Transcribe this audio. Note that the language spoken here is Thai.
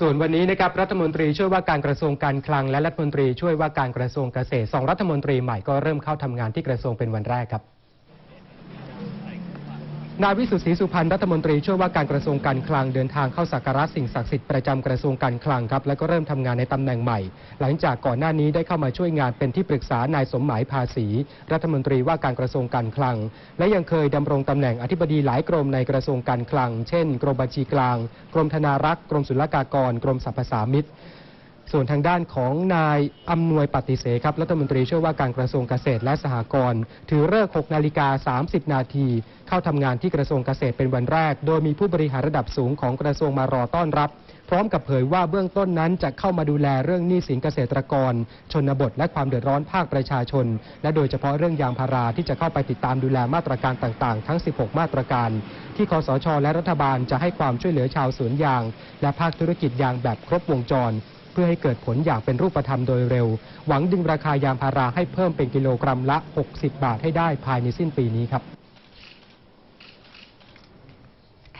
ส่วนวันนี้นะครับรัฐมนตรีช่วยว่าการกระทรวงการคลังและรัฐมนตรีช่วยว่าการกระทรวงเกษตรสองรัฐมนตรีใหม่ก็เริ่มเข้าทำงานที่กระทรวงเป็นวันแรกครับ นายวิสุทธิศรีสุพรรณรัฐมนตรีช่วยว่าการกระทรวงการคลังเดินทางเข้าสักการะสิ่งศักดิ์สิทธิ์ประจำกระทรวงการคลังครับและก็เริ่มทำงานในตำแหน่งใหม่ หลังจากก่อนหน้านี้ได้เข้ามาช่วยงานเป็นที่ปรึกษานายสมหมายภาษี รัฐมนตรีว่าการกระทรวงการคลัง และยังเคยดำรงตำแหน่งอธิบดีหลายกรมในกระทรวงการคลัง เช่น กรมบัญชีกลาง กรมธนารักษ์กรมศุลกากร กรมสรรพสามิต ส่วนทางด้านของนายอำนวยปฏิเสธครับรัฐมนตรีช่วยว่าการกระทรวงเกษตรและสหกรณ์ถือเลิก6นาฬิกา30 นาทีเข้าทำงานที่กระทรวงเกษตรเป็นวันแรก โดยมีผู้บริหารระดับสูงของกระทรวงมารอต้อนรับ พร้อมกับเผยว่าเบื้องต้นนั้นจะเข้ามาดูแลเรื่องหนี้สินเกษตรกร ชนบท และความเดือดร้อนภาคประชาชน และโดยเฉพาะเรื่องยางพาราที่จะเข้าไปติดตามดูแลมาตรการต่างๆ ทั้ง 16 มาตรการ ที่คอสช และรัฐบาลจะให้ความช่วยเหลือชาวสวนยาง และภาคธุรกิจยางแบบครบวงจร เพื่อให้เกิดผลอย่างเป็นรูปธรรมโดยเร็ว หวังดึงราคายางพาราให้เพิ่มเป็นกิโลกรัมละ 60 บาทให้ได้ภายในสิ้นปีนี้ครับ